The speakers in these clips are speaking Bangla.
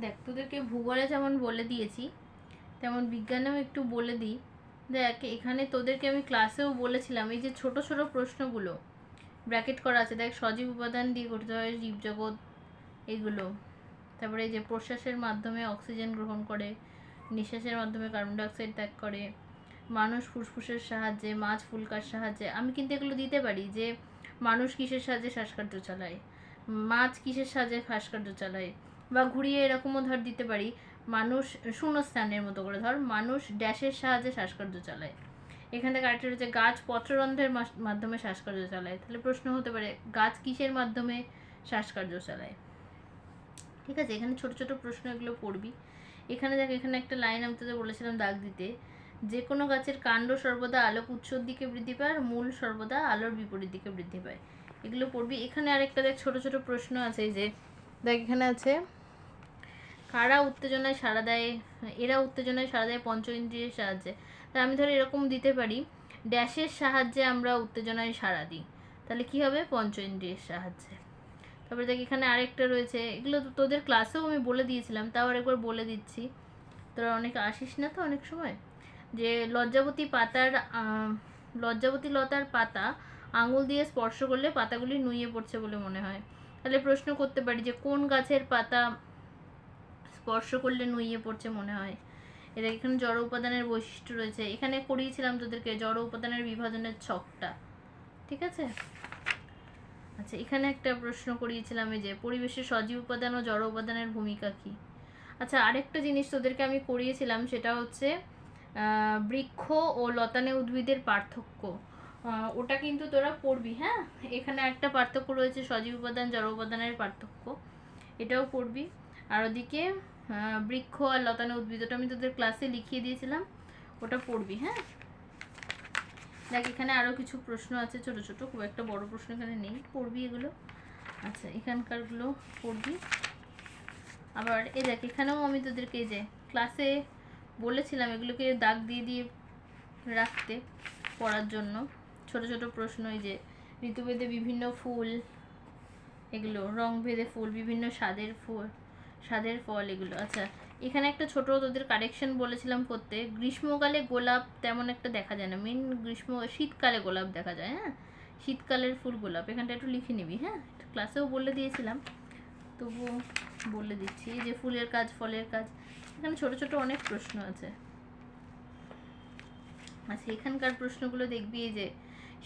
দেখ, তোদেরকে ভূগোলে যেমন বলে দিয়েছি, তেমন বিজ্ঞানেও একটু বলে দিই। দেখ, এখানে তোদেরকে আমি ক্লাসেও বলেছিলাম, এই যে ছোট ছোট প্রশ্নগুলো ব্র্যাকেট করা আছে। দেখ, সজীব উপাদান দিয়ে গঠিত হয় জীবজগৎ, এগুলো। তারপরে যে প্রশ্বাসের মাধ্যমে অক্সিজেন গ্রহণ করে, নিঃশ্বাসের মাধ্যমে কার্বন ডাইঅক্সাইড ত্যাগ করে, মানুষ ফুসফুসের সাহায্যে, মাছ ফুলকার সাহায্যে, আমি কিন্তু এগুলো দিতে পারি যে, মানুষ কিসের সাহায্যে শ্বাসকার্য চালায়? মাছ কিসের সাহায্যে শ্বাসকার্য চালায়? বা ঘুরিয়ে এরকমও ধর দিতে পারি। মানুষ, শূন্যস্থানের মতো করে ধর, মানুষ ড্যাশের সাহায্যে শ্বাসকার্য চালায়। এখান থেকে আরেকটা রয়েছে গাছ পত্ররন্ধ্রের মাধ্যমে শ্বাসকার্য চালায়। তাহলে প্রশ্ন হতে পারে, গাছ কিসের মাধ্যমে শ্বাসকার্য চালায়? ঠিক আছে, এখানে ছোট ছোট প্রশ্ন এগুলো পড়বি এখানে দেখ, এখানে একটা লাইন আমি তোদের বলেছিলাম দাগ দিতে। যে কোনো গাছের কাণ্ড সর্বদা আলোক উৎসর দিকে বৃদ্ধি পায় আর মূল সর্বদা আলোর বিপরীত দিকে বৃদ্ধি পায়। এগুলো পড়বি। এখানে আরেকটা দেখ, ছোট ছোট প্রশ্ন আছে যে, দেখ এখানে আছে কারা উত্তেজনায় সাড়া দেয়, এরা উত্তেজনায় সাড়া দেয় পঞ্চ ইন্দ্রিয়ের সাহায্যে। তা আমি ধরো এরকম দিতে পারি, ড্যাশের সাহায্যে আমরা উত্তেজনায় সাড়া দিই, তাহলে কি হবে? পঞ্চ ইন্দ্রিয়ের সাহায্যে। তারপরে দেখ, এখানে আরেকটা রয়েছে, এগুলো তোদের ক্লাসেও আমি বলে দিয়েছিলাম, তাও আরেকবার বলে দিচ্ছি। তোরা অনেক আসিস না তো অনেক সময়? যে লজ্জাবতী পাতার লজ্জাবতী লতার পাতা আঙুল দিয়ে স্পর্শ করলে পাতাগুলি নুয়ে পড়ছে বলে মনে হয়। তাহলে প্রশ্ন করতে পারি যে কোন গাছের পাতা স্পর্শ করলে নুইয়ে পড়ছে মনে হয়। এটা এখানে জড় উপাদানের বৈশিষ্ট্য রয়েছে। এখানে করিয়েছিলাম তোদেরকে জড় উপাদানের বিভাজনের ছকটা। ঠিক আছে? আচ্ছা এখানে একটা প্রশ্ন করিয়েছিলাম এই যে পরিবেশের সজীব উপাদান ও জড় উপাদানের ভূমিকা কী? আচ্ছা আরেকটা জিনিস তোদেরকে আমি করিয়েছিলাম, সেটা হচ্ছে বৃক্ষ ও লতানে উদ্ভিদের পার্থক্য। ওটা কিন্তু তোরা পড়বি হ্যাঁ? এখানে একটা পার্থক্য রয়েছে, সজীব উপাদান, জড় উপাদানের পার্থক্য। এটাও পড়বি। আর ওদিকে বৃক্ষ আর লতানে উদ্ভিদ, ওটা আমি তোদের ক্লাসে লিখিয়ে দিয়েছিলাম। ওটা পড়বি হ্যাঁ? দেখ, এখানে আরও কিছু প্রশ্ন আছে ছোট ছোট, খুব একটা বড় প্রশ্ন এখানে নেই। পড়বি এগুলো? আচ্ছা এখানকারগুলো পড়বি। আবার, এ দেখ, এখানেও আমি তোদেরকে যে ক্লাসে বলেছিলাম এগুলোকে দাগ দিয়ে দিয়ে রাখতে, পড়ার জন্য। ছোট ছোট প্রশ্ন, এই যে ঋতুভেদে বিভিন্ন ফুল, এগুলো রংভেদে ফুল, বিভিন্ন স্বাদের ফুল স্বাদের ফল এগুলো। আচ্ছা এখানে একটা ছোট তোদের কারেকশন বলেছিলাম করতে। গ্রীষ্মকালে গোলাপ তেমন একটা দেখা যায় না। মেন গ্রীষ্ম, শীতকালে গোলাপ দেখা যায় হ্যাঁ? শীতকালের ফুল গোলাপ। এখানটা একটু লিখে নিবি হ্যাঁ? ক্লাসেও বলে দিয়েছিলাম। তবুও বলে দিচ্ছি। যে ফুলের কাজ, ফলের কাজ, এখানে ছোট ছোট অনেক প্রশ্ন আছে। আচ্ছা এখানকার প্রশ্নগুলো দেখবি যে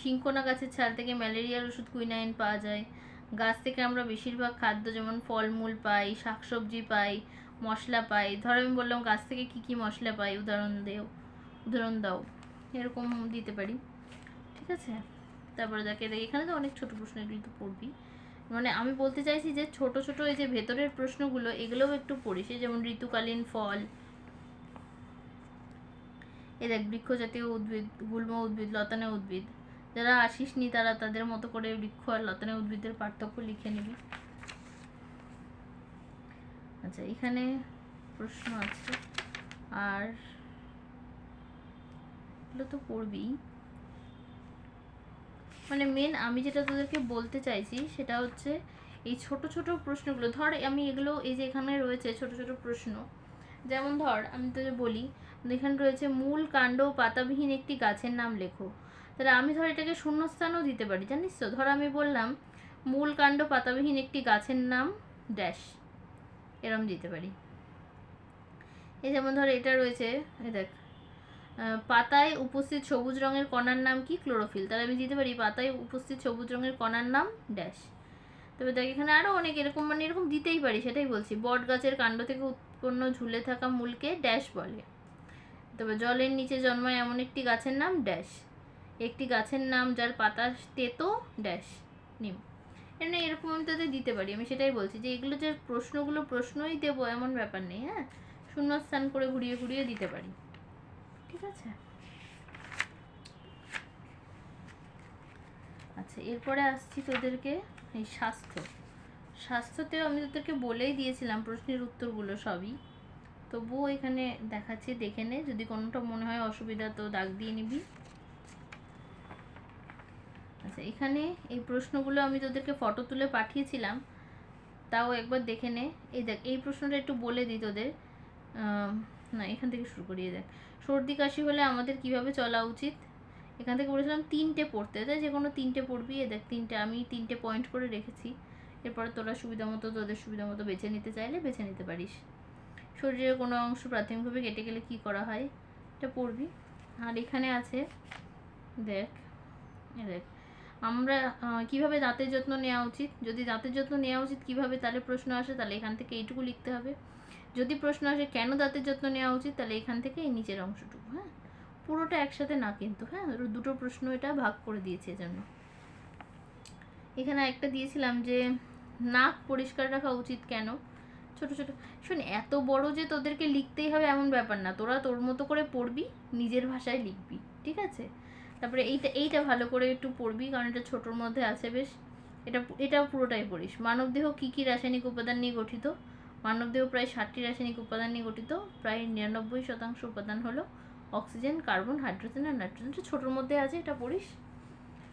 শিঙ্কোনা গাছের ছাল থেকে ম্যালেরিয়ার ওষুধ কুইনাইন পাওয়া যায়। গাছ থেকে আমরা বেশিরভাগ খাদ্য যেমন ফলমূল পাই, শাকসবজি পাই, মশলা পাই। ধর আমি বললাম গাছ থেকে কি কী মশলা পাই, উদাহরণ দেও, উদাহরণ দাও। এরকম দিতে পারি। ঠিক আছে? তারপরে দেখে এখানে তো অনেক ছোট প্রশ্ন, এগুলো তো পড়বি। মানে আমি বলতে চাইছি যে ছোট ছোট এই যে ভেতরের প্রশ্নগুলো, এগুলোও একটু পড়িস। যেমন ঋতুকালীন ফল। এ দেখ বৃক্ষ জাতীয় উদ্ভিদ, গুল্ম উদ্ভিদ, লতানে উদ্ভিদ। যারা আসিসনি, তারা তাদের মতো করে বৃক্ষ আর লতানে উদ্ভিদের পার্থক্য লিখে নিবি। আচ্ছা এখানে প্রশ্ন আছে। আর এগুলো তো পড়বি মানে মেন আমি যেটা তোদেরকে বলতে চাইছি, সেটা হচ্ছে এই ছোট ছোট প্রশ্নগুলো। ধর আমি এগুলো, এই যে এখানে রয়েছে ছোট ছোট প্রশ্ন। যেমন ধর, আমি তো বলি, এখানে রয়েছে মূল কাণ্ড পাতাবিহীন একটি গাছের নাম লেখো। তাহলে আমি ধর এটাকে শূন্যস্থানও দিতে পারি, জানিস তো? ধর আমি বললাম, মূল কাণ্ড পাতাবিহীন একটি গাছের নাম ড্যাশ এরম দিতে পারি। এই যেমন ধর এটা রয়েছে, এই দেখ পাতায় উপস্থিত সবুজ রঙের কণার নাম কি? ক্লোরোফিল তাহলে আমি দিতে পারি, পাতায় উপস্থিত সবুজ রঙের কণার নাম ড্যাশ তবে দেখ, এখানে আরও অনেক এরকম মানে এরকম দিতেই পারি, সেটাই বলছি। বট গাছের কাণ্ড থেকে উৎপন্ন ঝুলে থাকা মূলকে ড্যাশ বলে। তবে জলের নিচে জন্মায় এমন একটি গাছের নাম ড্যাশ। একটি গাছের নাম যার পাতা তেতো ড্যাশ। নিম। এমনি এরকম আমি তাদের দিতে পারি। আমি সেটাই বলছি যে, এগুলো যে প্রশ্নগুলো প্রশ্নই দেবো এমন ব্যাপার নেই হ্যাঁ? শূন্যস্থান করে ঘুরিয়ে ঘুরিয়ে দিতে পারি। ঠিক আছে? আচ্ছা এরপরে আসছি তোদেরকে এই স্বাস্থ্য। স্বাস্থ্যতেও আমি তোদেরকে বলেই দিয়েছিলাম প্রশ্নের উত্তরগুলো সবই। তবুও এখানে দেখাচ্ছি, দেখে নে। যদি কোনোটা মনে হয় অসুবিধা, তো দাগ দিয়ে নিবি। আচ্ছা এখানে এই প্রশ্নগুলো আমি তোদেরকে ফটো তুলে পাঠিয়েছিলাম। তাও একবার দেখে নে। এই দেখ, এই প্রশ্নটা একটু বলে দিই তোদের। না, এখান থেকে শুরু করিয়ে দেখ। সর্দি কাশি হলে আমাদের কীভাবে চলা উচিত? এখান থেকে বলেছিলাম তিনটে পড়তে। তাই যে কোনো তিনটে পড়বি। এ দেখ, তিনটে, আমি তিনটে পয়েন্ট করে রেখেছি। এরপরে তোরা সুবিধা মতো, তোদের সুবিধা মতো বেছে নিতে চাইলে বেছে নিতে পারিস। শরীরের কোনো অংশ প্রাথমিকভাবে কেটে গেলে কি করা হয়? এটা পড়বি। আর এখানে আছে, দেখ দেখ, আমরা কীভাবে দাঁতের যত্ন নেওয়া উচিত? যদি দাঁতের যত্ন নেওয়া উচিত, কীভাবে তাহলে প্রশ্ন আসে? তাহলে এখান থেকে এইটুকু লিখতে হবে। যদি প্রশ্ন আসে, কেন দাঁতের যত্ন নেওয়া উচিত? তাহলে এখান থেকে এই নিচের অংশটুকু হ্যাঁ? পুরোটা একসাথে না কিন্তু হ্যাঁ? দুটো প্রশ্ন এটা ভাগ করে দিয়েছে এজন্য। এখানে একটা দিয়েছিলাম যে নাক পরিষ্কার রাখা উচিত কেন? ছোট ছোট। শোন, এত বড় যে তোদেরকে লিখতেই হবে এমন ব্যাপার না। তোরা তোর মতো করে পড়বি, নিজের ভাষায় লিখবি, ঠিক আছে? তারপরে এইটা এইটা ভালো করে একটু পড়বি, কারণ এটা ছোটোর মধ্যে আছে বেশ। এটা এটা পুরোটাই পড়িস। মানবদেহ কী কী রাসায়নিক উপাদান নিয়ে গঠিত? মানবদেহ প্রায় ষাটটি রাসায়নিক উপাদান নিয়ে গঠিত। প্রায় নিরানব্বই শতাংশ উপাদান হলো অক্সিজেন, কার্বন, হাইড্রোজেন আর নাইট্রোজেন। ছোটোর মধ্যে আছে, এটা পড়িস।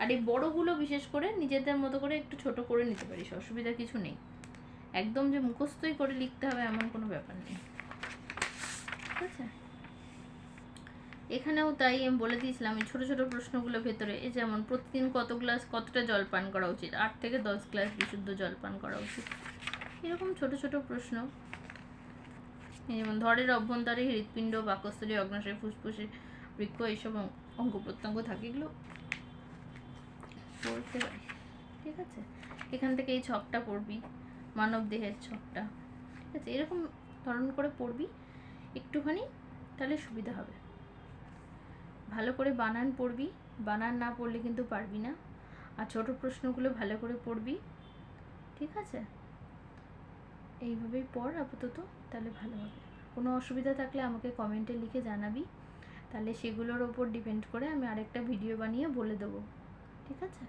আর এই বড়গুলো বিশেষ করে নিজেদের মতো করে একটু ছোট করে নিতে পারিস, অসুবিধা কিছু নেই। একদম যে মুখস্থই করে লিখতে হবে এমন কোনো ব্যাপার নেই। ঠিক আছে? এখানেও তাই আমি বলে দিয়েছিলাম, এই ছোটো ছোটো প্রশ্নগুলো ভেতরে, এই যেমন প্রতিদিন কত গ্লাস, কতটা জল পান করা উচিত? আট থেকে দশ গ্লাস বিশুদ্ধ জল পান করা উচিত। এরকম ছোট ছোট প্রশ্ন। যেমন ধরের অভ্যন্তরে হৃৎপিণ্ড পাকস্থলী অগ্নাশয় ফুসফুসে বৃক্ষ, এইসব অঙ্গ প্রত্যঙ্গ থাকে, এগুলো পড়তে ঠিক আছে? এখান থেকে এই ছকটা পড়বি, মানব দেহের ছকটা। ঠিক আছে? এরকম ধরন করে পড়বি, একটুখানি তাহলে সুবিধা হবে। ভালো করে বানান পড়বি, বানান না পড়লে কিন্তু পারবি না। আর ছোট প্রশ্নগুলো ভালো করে পড়বি। ঠিক আছে? এইভাবেই পড় আপাতত, তাহলে ভালো হবে। কোনো অসুবিধা থাকলে আমাকে কমেন্টে লিখে জানাবি। তাহলে সেগুলোর ওপর ডিপেন্ড করে আমি আরেকটা ভিডিও বানিয়ে বলে দেবো। ঠিক আছে